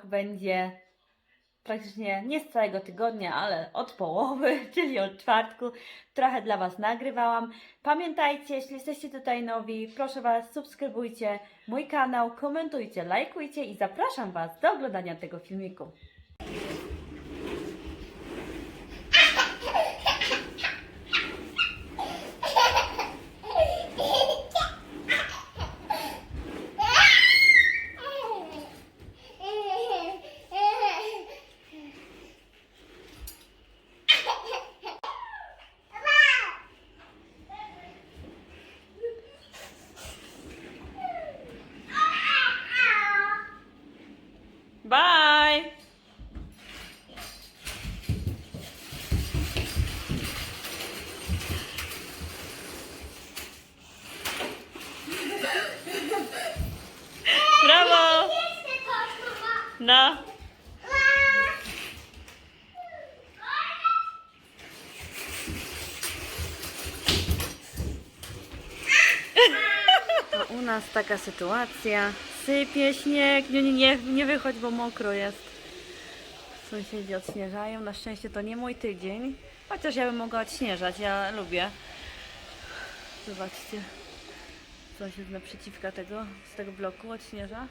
vlog będzie praktycznie nie z całego tygodnia, ale od połowy, czyli od czwartku. Trochę dla Was nagrywałam. Pamiętajcie, jeśli jesteście tutaj nowi, proszę Was, subskrybujcie mój kanał, komentujcie, lajkujcie i zapraszam Was do oglądania tego filmiku. Bye! Brawo! No. A u nas taka sytuacja. Sypie śnieg. Nie, nie, nie, wychodź, bo mokro jest. Sąsiedzi odśnieżają. Na szczęście to nie mój tydzień. Chociaż ja bym mogła odśnieżać. Ja lubię. Zobaczcie. Sąsiad naprzeciwka tego, z tego bloku odśnieża.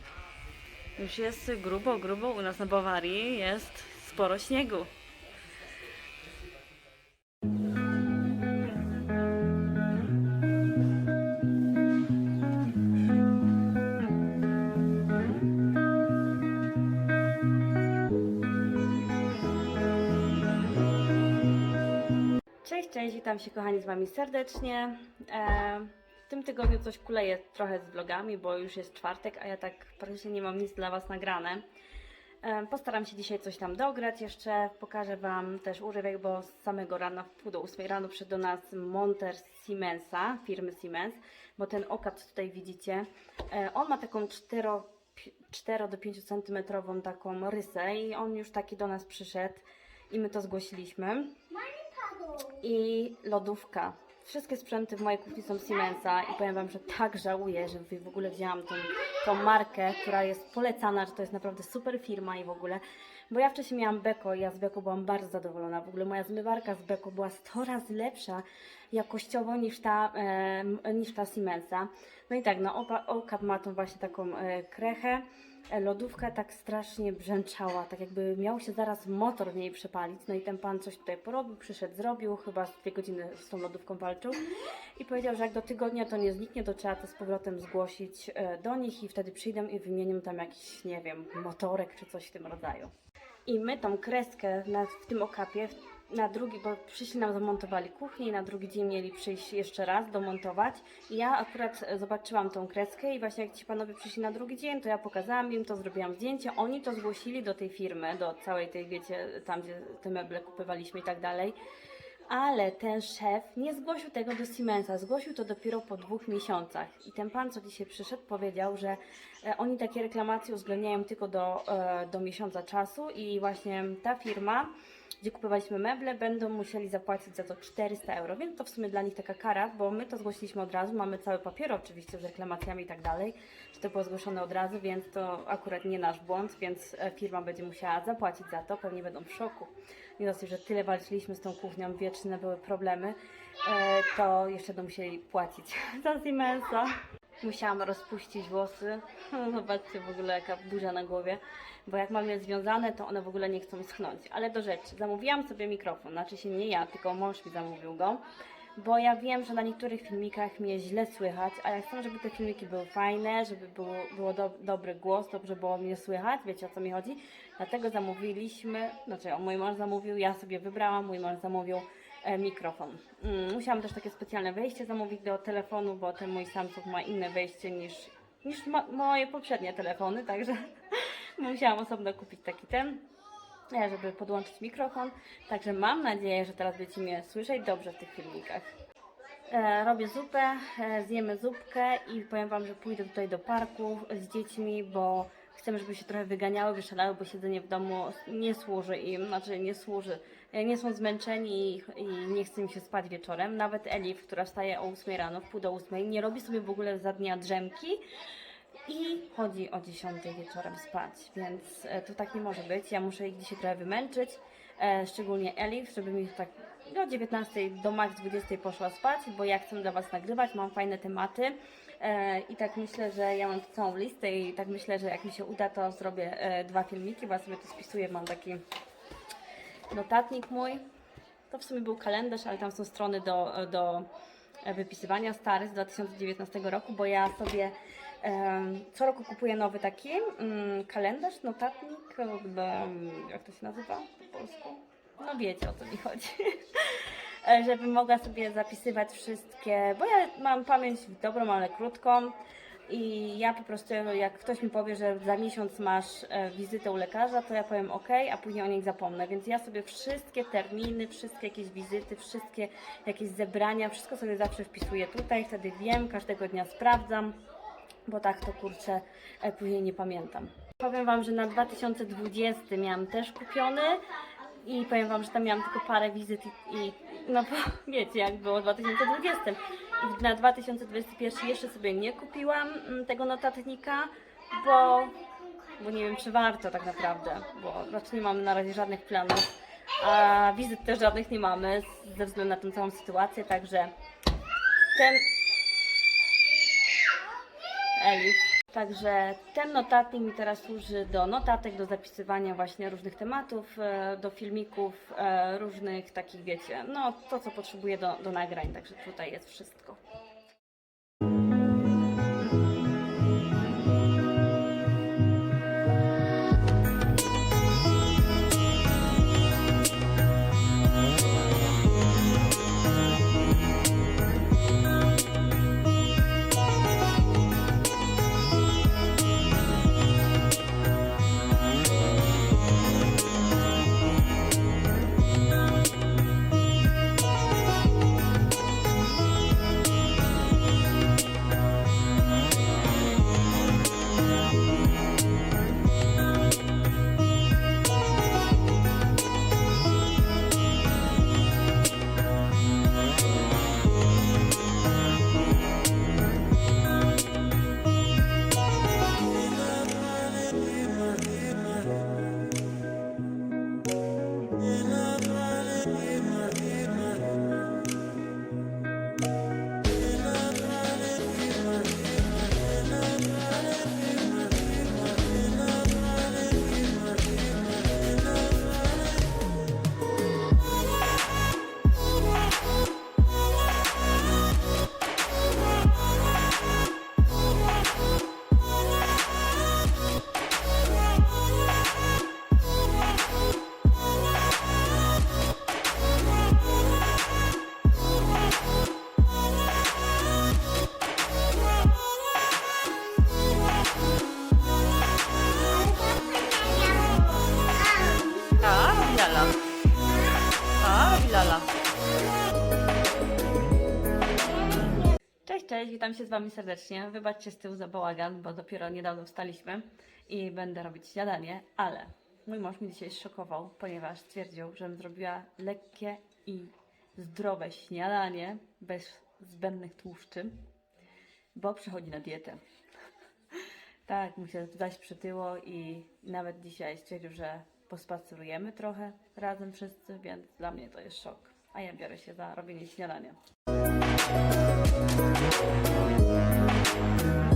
Już jest grubo, grubo. U nas na Bawarii jest sporo śniegu. Cześć, witam się kochani z Wami serdecznie. E, w tym tygodniu coś kuleje trochę z vlogami, bo już jest czwartek, a ja tak praktycznie nie mam nic dla Was nagrane. E, postaram się dzisiaj coś tam dograć jeszcze, pokażę Wam też urywek, bo z samego rana, w pół do ósmej rano przyszedł do nas monter Siemensa, firmy Siemens, bo ten okap, tutaj widzicie, e, on ma taką 4, 4 do 5 centymetrową taką rysę i on już taki do nas przyszedł i my to zgłosiliśmy i lodówka. Wszystkie sprzęty w mojej kuchni są Siemensa i powiem Wam, że tak żałuję, że w ogóle wzięłam tą, tą markę, która jest polecana, że to jest naprawdę super firma i w ogóle. Bo ja wcześniej miałam Beko i ja z Beko byłam bardzo zadowolona. W ogóle moja zmywarka z Beko była 100 razy lepsza jakościowo niż ta, e, niż ta Siemensa. No i tak, no Okap ma tą właśnie taką e, krechę. Lodówka tak strasznie brzęczała, tak jakby miał się zaraz motor w niej przepalić. No i ten pan coś tutaj porobił, przyszedł, zrobił, chyba z dwie godziny z tą lodówką walczył i powiedział, że jak do tygodnia to nie zniknie, to trzeba to z powrotem zgłosić e, do nich i wtedy przyjdę i wymienię tam jakiś, nie wiem, motorek czy coś w tym rodzaju. I my tą kreskę na, w tym okapie na drugi, bo przyszli nam zamontowali kuchnię i na drugi dzień mieli przyjść jeszcze raz domontować. I ja akurat e, zobaczyłam tą kreskę i właśnie jak ci panowie przyszli na drugi dzień, to ja pokazałam im to, zrobiłam zdjęcie. Oni to zgłosili do tej firmy, do całej tej, wiecie, tam gdzie te meble kupywaliśmy i tak dalej. Ale ten szef nie zgłosił tego do Siemensa, zgłosił to dopiero po dwóch miesiącach. I ten pan, co dzisiaj przyszedł, powiedział, że e, oni takie reklamacje uwzględniają tylko do, e, do miesiąca czasu i właśnie ta firma, gdzie kupowaliśmy meble, będą musieli zapłacić za to 400 euro, więc to w sumie dla nich taka kara, bo my to zgłosiliśmy od razu, mamy cały papier oczywiście z reklamacjami i tak dalej, że to było zgłoszone od razu, więc to akurat nie nasz błąd, więc e, firma będzie musiała zapłacić za to, pewnie będą w szoku. Nie dosyć, że tyle walczyliśmy z tą kuchnią, wieczne były problemy, e, to jeszcze będą musieli płacić za Siemensa. Musiałam rozpuścić włosy. Zobaczcie w ogóle jaka burza na głowie. Bo jak mam je związane, to one w ogóle nie chcą schnąć. Ale do rzeczy. Zamówiłam sobie mikrofon. Znaczy się nie ja, tylko mąż mi zamówił go. Bo ja wiem, że na niektórych filmikach mnie źle słychać, a ja chcę, żeby te filmiki były fajne, żeby było, było do, dobry głos, dobrze było mnie słychać, wiecie o co mi chodzi. Dlatego zamówiliśmy, znaczy mój mąż zamówił, ja sobie wybrałam, mój mąż zamówił mikrofon. Mm, musiałam też takie specjalne wejście zamówić do telefonu, bo ten mój Samsung ma inne wejście niż, niż mo- moje poprzednie telefony, także musiałam osobno kupić taki ten, e, żeby podłączyć mikrofon. Także mam nadzieję, że teraz będziecie mnie słyszeć dobrze w tych filmikach. E, robię zupę, e, zjemy zupkę i powiem Wam, że pójdę tutaj do parku z dziećmi, bo chcemy, żeby się trochę wyganiały, wyszalały, bo siedzenie w domu nie służy im, znaczy nie służy. E, Nie są zmęczeni i, i nie chce im się spać wieczorem. Nawet Elif, która wstaje o 8 rano, w pół do 8, nie robi sobie w ogóle za dnia drzemki i chodzi o 10 wieczorem spać, więc e, to tak nie może być. Ja muszę ich dzisiaj trochę wymęczyć, e, szczególnie Elif, żeby mi tak do 19 do max 20 poszła spać, bo ja chcę dla Was nagrywać, mam fajne tematy i tak myślę, że ja mam całą listę i tak myślę, że jak mi się uda, to zrobię e, dwa filmiki, bo ja sobie to spisuję, mam taki notatnik mój. To w sumie był kalendarz, ale tam są strony do, do wypisywania stary z 2019 roku, bo ja sobie em, co roku kupuję nowy taki mm, kalendarz, notatnik, jak to się nazywa po polsku? No wiecie o co mi chodzi. E, Żebym mogła sobie zapisywać wszystkie, bo ja mam pamięć dobrą, ale krótką. I ja po prostu, jak ktoś mi powie, że za miesiąc masz e, wizytę u lekarza, to ja powiem ok, a później o niej zapomnę. Więc ja sobie wszystkie terminy, wszystkie jakieś wizyty, wszystkie jakieś zebrania, wszystko sobie zawsze wpisuję tutaj, wtedy wiem, każdego dnia sprawdzam, bo tak to kurczę e, później nie pamiętam. Powiem Wam, że na 2020 miałam też kupiony i powiem Wam, że tam miałam tylko parę wizyt i, i no bo wiecie jak było w 2020. I na 2021 jeszcze sobie nie kupiłam mm, tego notatnika, bo, bo nie wiem czy warto tak naprawdę, bo raczej nie mamy na razie żadnych planów, a wizyt też żadnych nie mamy ze względu na tę całą sytuację, także ten Elif. Także ten notatnik mi teraz służy do notatek, do zapisywania właśnie różnych tematów, e, do filmików, e, różnych takich, wiecie, no to co potrzebuję do, do nagrań, także tutaj jest wszystko. Cześć, witam się z Wami serdecznie. Wybaczcie z tyłu za bałagan, bo dopiero niedawno wstaliśmy i będę robić śniadanie, ale mój mąż mnie dzisiaj szokował, ponieważ stwierdził, żebym zrobiła lekkie i zdrowe śniadanie bez zbędnych tłuszczy, bo przechodzi na dietę. Tak, mu się zaś przytyło i nawet dzisiaj stwierdził, że pospacerujemy trochę razem wszyscy, więc dla mnie to jest szok. A ja biorę się za robienie śniadania. Thank you.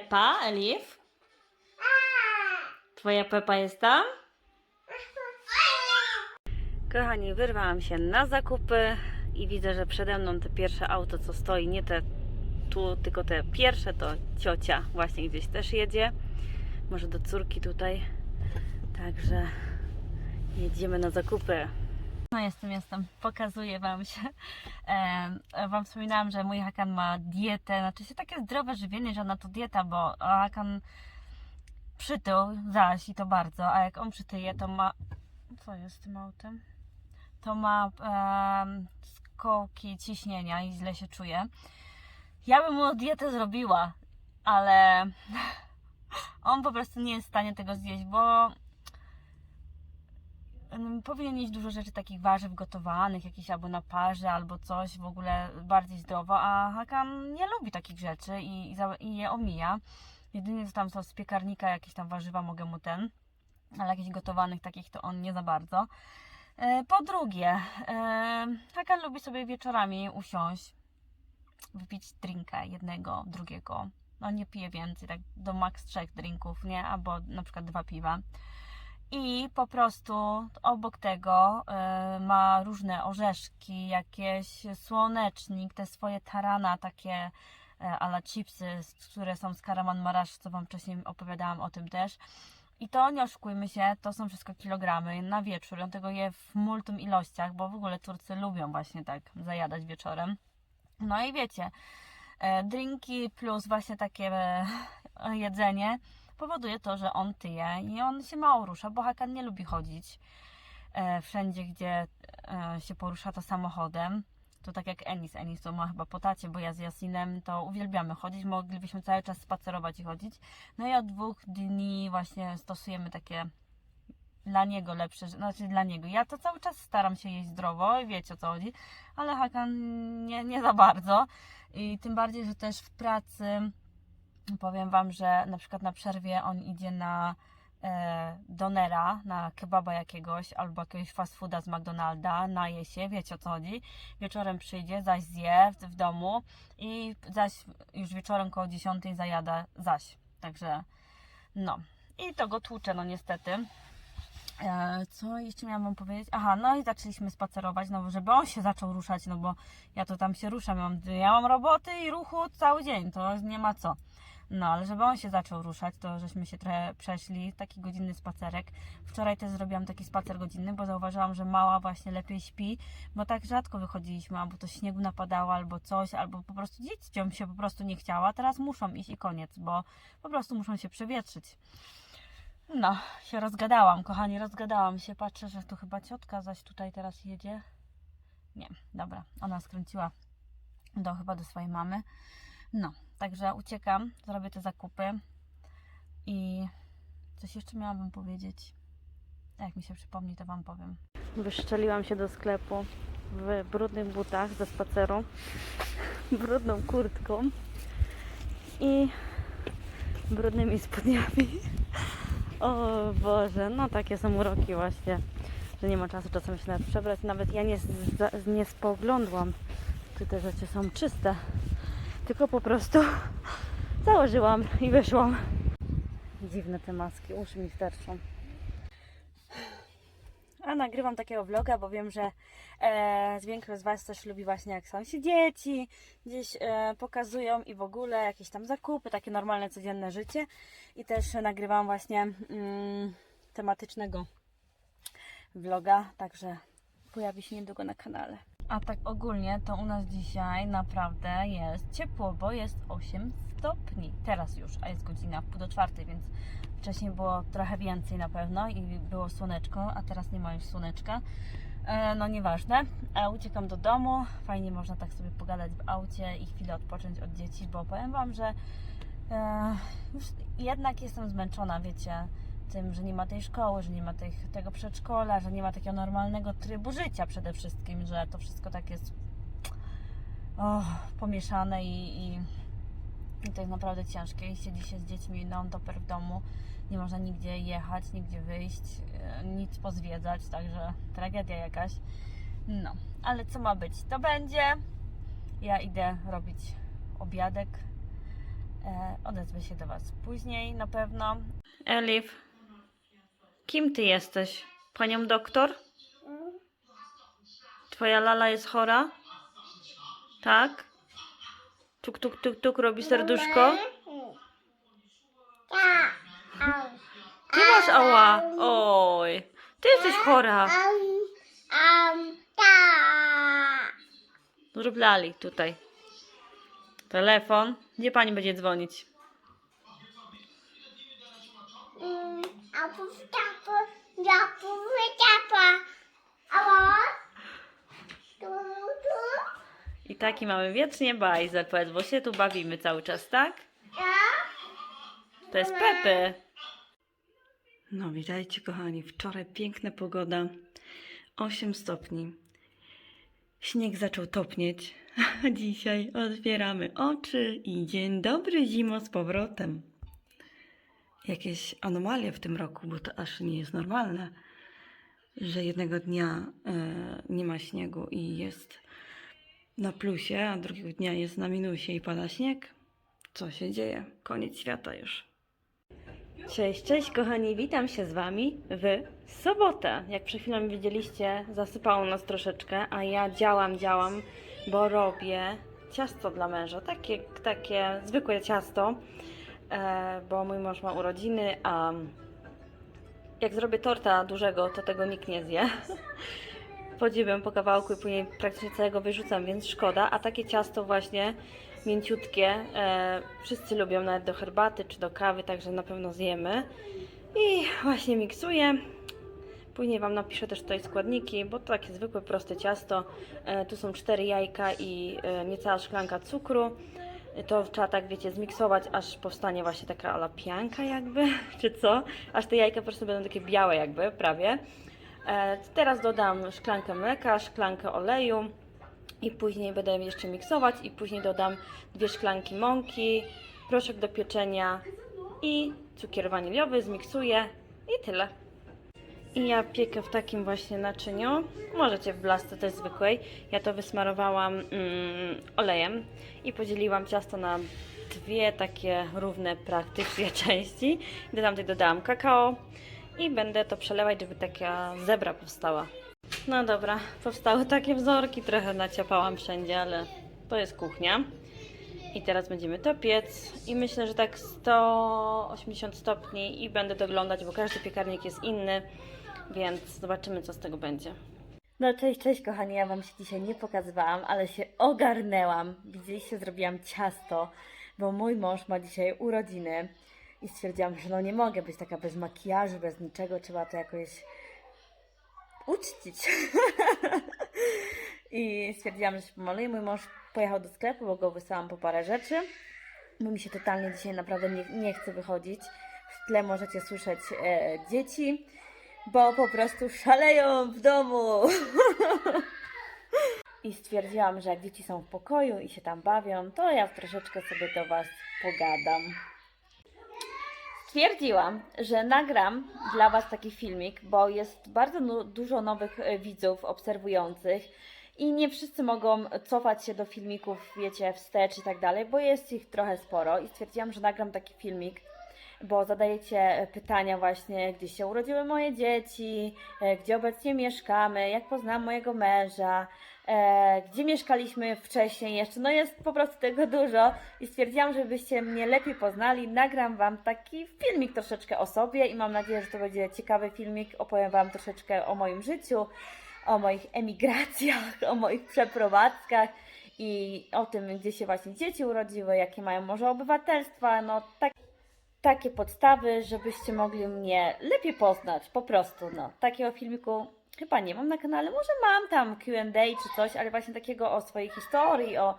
Pepa, Elif? Twoja Pepa jest tam? Kochani, wyrwałam się na zakupy i widzę, że przede mną te pierwsze auto, co stoi, nie te tu, tylko te pierwsze, to ciocia właśnie gdzieś też jedzie. Może do córki tutaj. Także jedziemy na zakupy. No jestem, jestem. Pokazuję Wam się. E, wam wspominałam, że mój Hakan ma dietę, znaczy się takie zdrowe żywienie, że na to dieta, bo Hakan przytył zaś i to bardzo, a jak on przytyje, to ma... Co jest z tym autem? To ma em, skoki ciśnienia i źle się czuje. Ja bym mu dietę zrobiła, ale on po prostu nie jest w stanie tego zjeść, bo powinien jeść dużo rzeczy takich warzyw gotowanych, jakieś albo na parze, albo coś w ogóle bardziej zdrowo, a Hakan nie lubi takich rzeczy i, i, i je omija. Jedynie co tam są z piekarnika, jakieś tam warzywa mogę mu ten, ale jakichś gotowanych takich to on nie za bardzo. E, Po drugie, e, Hakan lubi sobie wieczorami usiąść, wypić drinka jednego, drugiego. No nie pije więcej, tak do max trzech drinków, nie? Albo na przykład dwa piwa. I po prostu obok tego y, ma różne orzeszki, jakieś słonecznik, te swoje tarana, takie y, ala chipsy, które są z karaman marasz, co Wam wcześniej opowiadałam o tym też. I to nie oszukujmy się, to są wszystko kilogramy na wieczór. On tego je w multum ilościach, bo w ogóle Turcy lubią właśnie tak zajadać wieczorem. No i wiecie, e, drinki plus właśnie takie e, jedzenie powoduje to, że on tyje i on się mało rusza, bo Hakan nie lubi chodzić e, wszędzie, gdzie e, się porusza to samochodem. To tak jak Enis. Enis to ma chyba po tacie, bo ja z Jasinem to uwielbiamy chodzić. Moglibyśmy cały czas spacerować i chodzić. No i od dwóch dni właśnie stosujemy takie dla niego lepsze, znaczy dla niego. Ja to cały czas staram się jeść zdrowo i wiecie o co chodzi, ale Hakan nie, nie za bardzo. I tym bardziej, że też w pracy powiem Wam, że na przykład na przerwie on idzie na e, donera, na kebaba jakiegoś albo jakiegoś fast fooda z McDonalda, naje się, wiecie o co chodzi. Wieczorem przyjdzie, zaś zje w, w domu i zaś już wieczorem koło 10 zajada zaś. Także no. I to go tłucze, no niestety. E, co jeszcze miałam wam powiedzieć? Aha, no i zaczęliśmy spacerować, no żeby on się zaczął ruszać, no bo ja to tam się ruszam, ja mam, ja mam roboty i ruchu cały dzień, to nie ma co. No, ale żeby on się zaczął ruszać, to żeśmy się trochę przeszli, taki godzinny spacerek. Wczoraj też zrobiłam taki spacer godzinny, bo zauważyłam, że mała właśnie lepiej śpi, bo tak rzadko wychodziliśmy, albo to śniegu napadało, albo coś, albo po prostu dzieciom się po prostu nie chciała, teraz muszą iść i koniec, bo po prostu muszą się przewietrzyć. No, się rozgadałam, kochani, rozgadałam się. Patrzę, że tu chyba ciotka zaś tutaj teraz jedzie. Nie, dobra, ona skręciła do chyba do swojej mamy. No, także uciekam, zrobię te zakupy i coś jeszcze miałabym powiedzieć. Jak mi się przypomni, to Wam powiem. Wyszczeliłam się do sklepu w brudnych butach ze spaceru, brudną kurtką i brudnymi spodniami. O Boże, no takie są uroki właśnie, że nie ma czasu czasem się nawet przebrać. Nawet ja nie, nie spoglądłam, czy te rzeczy są czyste, tylko po prostu założyłam i wyszłam. Dziwne te maski, uszy mi sterczą. A nagrywam takiego vloga, bo wiem, że e, większość z Was też lubi właśnie jak są się dzieci, gdzieś e, pokazują i w ogóle jakieś tam zakupy, takie normalne, codzienne życie. I też nagrywam właśnie mm, tematycznego vloga, także pojawi się niedługo na kanale. A tak ogólnie to u nas dzisiaj naprawdę jest ciepło, bo jest 8 stopni. Teraz już, a jest godzina pół do czwartej, więc wcześniej było trochę więcej na pewno i było słoneczko, a teraz nie ma już słoneczka. E, no nieważne. E, uciekam do domu. Fajnie można tak sobie pogadać w aucie i chwilę odpocząć od dzieci, bo powiem Wam, że e, już jednak jestem zmęczona, wiecie, tym, że nie ma tej szkoły, że nie ma tych, tego przedszkola, że nie ma takiego normalnego trybu życia przede wszystkim, że to wszystko tak jest o, pomieszane i, i, i to jest naprawdę ciężkie i siedzi się z dziećmi non-topper w domu, nie można nigdzie jechać, nigdzie wyjść, e, nic pozwiedzać, także tragedia jakaś. No, ale co ma być, to będzie. Ja idę robić obiadek E, odezwę się do Was później na pewno. Elif, kim Ty jesteś? Panią doktor? Twoja lala jest chora? Tak? Tuk, tuk, tuk, tuk robi serduszko? Ty masz ała! Oj, ty jesteś chora. Zrób lali tutaj. Telefon. Gdzie pani będzie dzwonić? Ja powiedziała. Ała? Tu, tu, I taki mamy wiecznie bajzel, powiedz, bo się tu bawimy cały czas, tak? ja? To jest Pepe. No, witajcie kochani. Wczoraj piękna pogoda. 8 stopni. Śnieg zaczął topnieć. A dzisiaj otwieramy oczy i dzień dobry zimo z powrotem. Jakieś anomalie w tym roku, bo to aż nie jest normalne, że jednego dnia e, nie ma śniegu i jest na plusie, a drugiego dnia jest na minusie i pada śnieg. Co się dzieje? Koniec świata już. Cześć, cześć kochani, witam się z Wami w sobotę. Jak przed chwilą widzieliście, zasypało nas troszeczkę, a ja działam, działam, bo robię ciasto dla męża. Takie, takie zwykłe ciasto, bo mój mąż ma urodziny, a jak zrobię torta dużego, to tego nikt nie zje. Podziwiam po kawałku i później praktycznie całego wyrzucam, więc szkoda. A takie ciasto właśnie mięciutkie. E, wszyscy lubią nawet do herbaty czy do kawy, także na pewno zjemy. I właśnie miksuję. Później Wam napiszę też tutaj składniki, bo to takie zwykłe, proste ciasto. E, tu są cztery jajka i e, niecała szklanka cukru. To trzeba tak, wiecie, zmiksować, aż powstanie właśnie taka ala pianka jakby, czy co? Aż te jajka po prostu będą takie białe jakby, prawie. E, teraz dodam szklankę mleka, szklankę oleju i później będę jeszcze miksować i później dodam dwie szklanki mąki, proszek do pieczenia i cukier waniliowy, zmiksuję i tyle. I ja piekę w takim właśnie naczyniu. Możecie w blasce też zwykłej. Ja to wysmarowałam mm, olejem i podzieliłam ciasto na dwie takie równe praktycznie części. Do tamtej dodałam kakao i będę to przelewać, żeby taka zebra powstała. No dobra, powstały takie wzorki, trochę naciapałam wszędzie, ale to jest kuchnia. I teraz będziemy to piec i myślę, że tak 180 stopni i będę doglądać, bo każdy piekarnik jest inny, więc zobaczymy co z tego będzie. No cześć, cześć kochani, ja Wam się dzisiaj nie pokazywałam, ale się ogarnęłam. Widzieliście, zrobiłam ciasto, bo mój mąż ma dzisiaj urodziny i stwierdziłam, że no nie mogę być taka bez makijażu, bez niczego, trzeba to jakoś uczcić. I stwierdziłam, że się pomaluję. Mój mąż pojechał do sklepu, bo go wysłałam po parę rzeczy. Bo mi się totalnie dzisiaj naprawdę nie, nie chce wychodzić. W tle możecie słyszeć e, dzieci, bo po prostu szaleją w domu. I stwierdziłam, że jak dzieci są w pokoju i się tam bawią, to ja troszeczkę sobie do Was pogadam. Stwierdziłam, że nagram dla Was taki filmik, bo jest bardzo dużo nowych e, widzów obserwujących i nie wszyscy mogą cofać się do filmików, wiecie, wstecz i tak dalej, bo jest ich trochę sporo i stwierdziłam, że nagram taki filmik, bo zadajecie pytania właśnie, gdzie się urodziły moje dzieci, e, gdzie obecnie mieszkamy, jak poznałam mojego męża, e, gdzie mieszkaliśmy wcześniej jeszcze. No jest po prostu tego dużo i stwierdziłam, żebyście mnie lepiej poznali. Nagram Wam taki filmik troszeczkę o sobie i mam nadzieję, że to będzie ciekawy filmik. Opowiem Wam troszeczkę o moim życiu, o moich emigracjach, o moich przeprowadzkach i o tym, gdzie się właśnie dzieci urodziły, jakie mają może obywatelstwa, no tak takie podstawy, żebyście mogli mnie lepiej poznać, po prostu, no. Takiego filmiku chyba nie mam na kanale, może mam tam Q&A czy coś, ale właśnie takiego o swojej historii, o,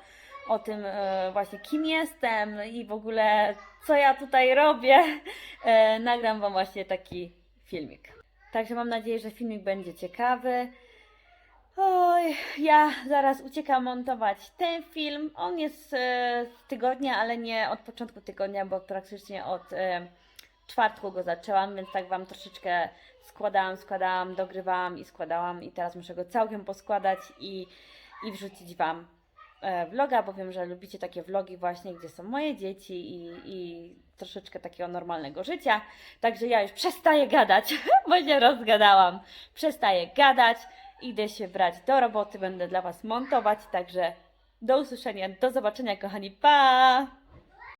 o tym e, właśnie kim jestem i w ogóle co ja tutaj robię, e, nagram Wam właśnie taki filmik. Także mam nadzieję, że filmik będzie ciekawy. Oj, ja zaraz uciekam montować ten film. On jest e, z tygodnia, ale nie od początku tygodnia, bo praktycznie od e, czwartku go zaczęłam, więc tak Wam troszeczkę składałam, składałam, dogrywałam i składałam i teraz muszę go całkiem poskładać i, i wrzucić Wam e, vloga, bo wiem, że lubicie takie vlogi właśnie, gdzie są moje dzieci i, i troszeczkę takiego normalnego życia. Także ja już przestaję gadać, bo się rozgadałam. Przestaję gadać, idę się brać do roboty, będę dla Was montować, także do usłyszenia, do zobaczenia kochani, pa!